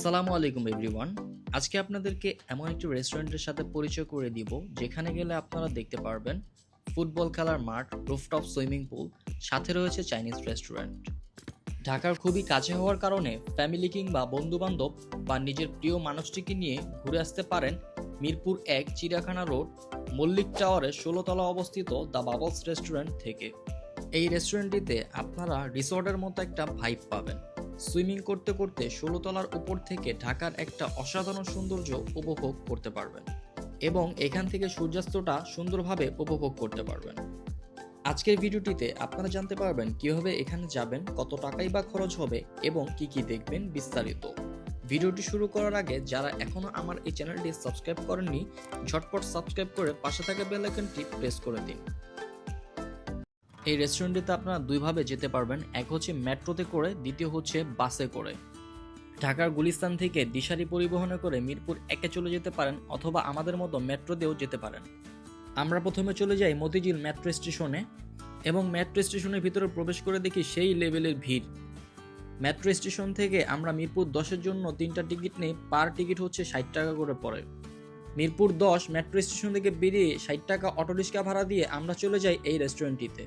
আসসালামু আলাইকুম এভরিওয়ান আজকে আপনাদেরকে এমন একটি রেস্টুরেন্টের সাথে পরিচয় করে দিব, যেখানে গেলে আপনারা দেখতে পারবেন ফুটবল খেলার মাঠ, রুফটপ সুইমিং পুল, সাথে রয়েছে চাইনিজ রেস্টুরেন্ট। ঢাকার খুবই কাছে হওয়ার কারণে ফ্যামিলি কিংবা বন্ধু বান্ধব বা নিজের প্রিয় মানুষটিকে নিয়ে ঘুরে আসতে পারেন মিরপুর এক চিড়িয়াখানা রোড, মল্লিক টাওয়ারের ষোলোতলা অবস্থিত দ্য বাবলস রেস্টুরেন্ট থেকে। এই রেস্টুরেন্টটিতে আপনারা রিসর্টের মতো একটা ভাইব পাবেন। সুইমিং করতে করতে ষোলোতলার উপর থেকে ঢাকার একটা অসাধারণ সৌন্দর্য উপভোগ করতে পারবেন এবং এখান থেকে সূর্যাস্তটা সুন্দরভাবে উপভোগ করতে পারবেন। আজকের ভিডিওটিতে আপনারা জানতে পারবেন কীভাবে এখানে যাবেন, কত টাকাই বা খরচ হবে এবং কি কি দেখবেন বিস্তারিত। ভিডিওটি শুরু করার আগে যারা এখনও আমার এই চ্যানেলটি সাবস্ক্রাইব করেননি, ঝটপট সাবস্ক্রাইব করে পাশে থাকা বেল আইকনটি প্রেস করে দিন। এই রেস্টুরেন্টটিতে আপনারা দুইভাবে যেতে পারবেন। এক হচ্ছে মেট্রোতে করে, দ্বিতীয় হচ্ছে বাসে করে। ঢাকার গুলিস্তান থেকে দিশারি পরিবহনে করে মিরপুর একে চলে যেতে পারেন অথবা আমাদের মতো মেট্রো দিয়েও যেতে পারেন। আমরা প্রথমে চলে যাই মতিঝিল মেট্রো স্টেশনে এবং মেট্রো স্টেশনের ভিতরে প্রবেশ করে দেখি সেই লেভেলের ভিড়। মেট্রো স্টেশন থেকে আমরা মিরপুর দশের জন্য তিনটা টিকিট নেই, পার টিকিট হচ্ছে ষাট টাকা করে পড়ে। মিরপুর দশ মেট্রো স্টেশন থেকে বেরিয়ে ষাট টাকা অটোরিক্সা ভাড়া দিয়ে আমরা চলে যাই এই রেস্টুরেন্টটিতে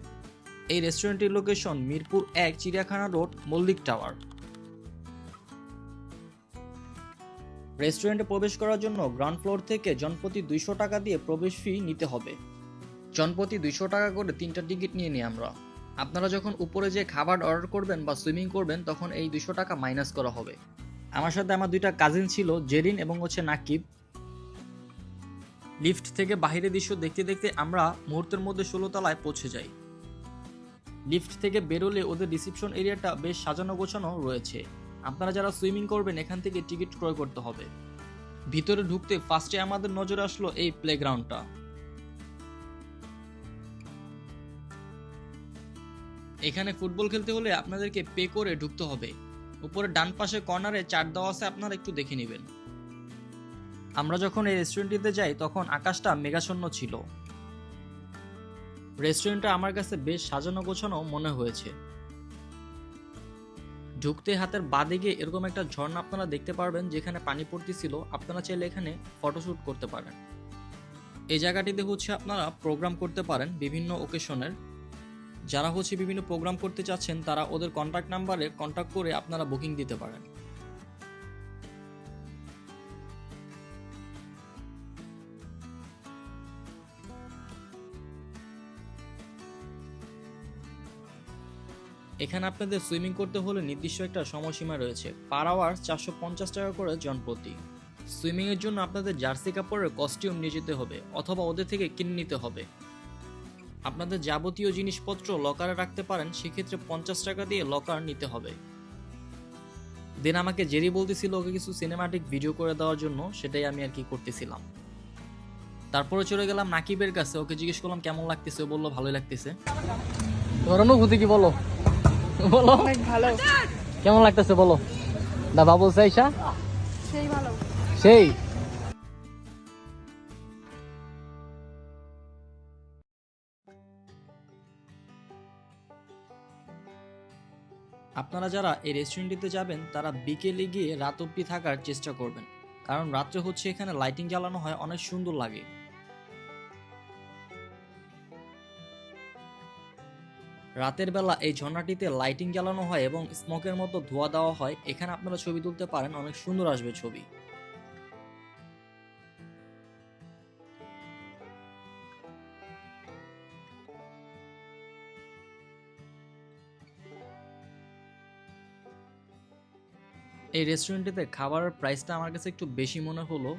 এই রেস্টুরেন্টের লোকেশন মিরপুর এক চিড়িয়াখানা রোড, মল্লিক টাওয়ার। রেস্টুরেন্টে প্রবেশ করার জন্য গ্রাউন্ড ফ্লোর থেকে জনপ্রতি দুইশো টাকা দিয়ে প্রবেশ ফি নিতে হবে। জনপ্রতি দুইশো টাকা করে তিনটা টিকিট নিয়ে নিই আমরা। আপনারা যখন উপরে যে খাবার অর্ডার করবেন বা সুইমিং করবেন, তখন এই দুশো টাকা মাইনাস করা হবে। আমার সাথে আমার দুইটা কাজিন ছিল, জেরিন এবং হচ্ছে নাকিব। লিফট থেকে বাহিরের দৃশ্য দেখতে দেখতে আমরা মুহূর্তের মধ্যে ষোলো তলায় পৌঁছে যাই। লিফট থেকে বেরোলে ওদের রিসিপশন এরিয়াটা বেশ সাজানো গোছানো রয়েছে। আপনারা যারা সুইমিং করবেন, এখান থেকে টিকিট ক্রয় করতে হবে। ভিতরে ঢুকতে ফার্স্টে আমাদের নজরে আসলো এই প্লেগ্রাউন্ডটা এখানে ফুটবল খেলতে হলে আপনাদেরকে পে করে ঢুকতে হবে। উপরে ডান পাশে কর্নারে চার দেওয়া আছে, আপনারা একটু দেখে নেবেন। আমরা যখন এই রেস্টুরেন্টটিতে যাই, তখন আকাশটা মেঘাচ্ছন্ন ছিল। রেস্টুরেন্টটা আমার কাছে বেশ সাজানো গোছানো মনে হয়েছে। ঢুকতে হাতের বাদিকে এরকম একটা ঝর্ণা আপনারা দেখতে পারবেন, যেখানে পানি পড়তেছিল আপনারা চাইলে এখানে ফটোশ্যুট করতে পারেন। এই জায়গাটিতে হচ্ছে আপনারা প্রোগ্রাম করতে পারেন বিভিন্ন ওকেশনের যারা হচ্ছে বিভিন্ন প্রোগ্রাম করতে চাচ্ছেন, তারা ওদের কন্ট্যাক্ট নাম্বারে কন্ট্যাক্ট করে আপনারা বুকিং দিতে পারেন। এখানে আপনাদের সুইমিং করতে হলে নির্দিষ্ট একটা সময়সীমা রয়েছে। পার আওয়ার চারশো পঞ্চাশ টাকা করে জনপ্রতি সুইমিং এর জন্য আপনাদের জার্সি কাপড়ের কস্টিউম নিয়ে যেতে হবে অথবা ওদের থেকে কিনে নিতে হবে। আপনাদের যাবতীয় জিনিসপত্র লকারে রাখতে পারেন, সেক্ষেত্রে পঞ্চাশ টাকা দিয়ে লকার নিতে হবে। দেন আমাকে জেরি বলতেছিল ওকে কিছু সিনেমাটিক ভিডিও করে দেওয়ার জন্য, সেটাই আমি আর কি করতেছিলাম। তারপরে চলে গেলাম নাকিবের কাছে, ওকে জিজ্ঞেস করলাম কেমন লাগতেছে, ও বলল ভালোই লাগতেছে। কি বলো। বলো। ভালো। কেমন লাগতেছে বলো? দা বাবুল সাইসা সেই ভালো। সেই? আপনারা যারা এই রেস্টুরেন্টটিতে যাবেন তারা বিকেলে গিয়ে রাত অব্দি থাকার চেষ্টা করবেন। কারণ রাত্রে হচ্ছে এখানে লাইটিং জ্বালানো হয় অনেক সুন্দর লাগে। রাতের বেলা এই ঝর্ণাটিতে লাইটিং জ্বালানো হয় এবং স্মোকের মতো ধোয়া দেওয়া হয়। এখানে আপনারা ছবি তুলতে পারেন, অনেক সুন্দর আসবে ছবি। এই রেস্টুরেন্টটিতে খাবারের প্রাইসটা আমার কাছে একটু বেশি মনে হলো।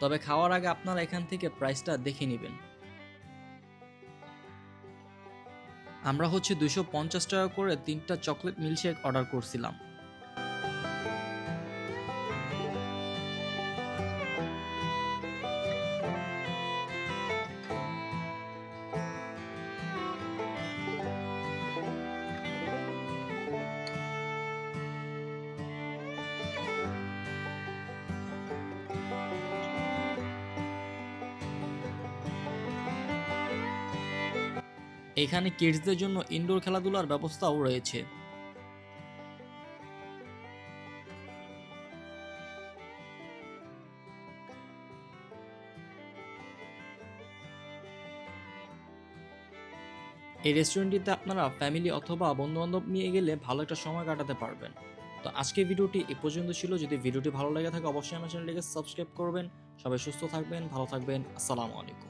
তবে খাওয়ার আগে আপনারা এখান থেকে প্রাইসটা দেখে নেবেন। আমরা হচ্ছে দুশো পঞ্চাশ টাকা করে তিনটা চকলেট মিল্কশেক অর্ডার করছিলাম। এখানে কিডসদের জন্য ইনডোর খেলাধুলার ব্যবস্থাও রয়েছে। এই রেস্টুরেন্টটিতে আপনারা ফ্যামিলি অথবা বন্ধুবান্ধব নিয়ে গেলে ভালো একটা সময় কাটাতে পারবেন। তো আজকে ভিডিওটি এ পর্যন্ত ছিল। যদি ভিডিওটি ভালো লেগে থাকে, অবশ্যই আমার চ্যানেলটিকে সাবস্ক্রাইব করবেন। সবাই সুস্থ থাকবেন, ভালো থাকবেন। আসসালামু আলাইকুম।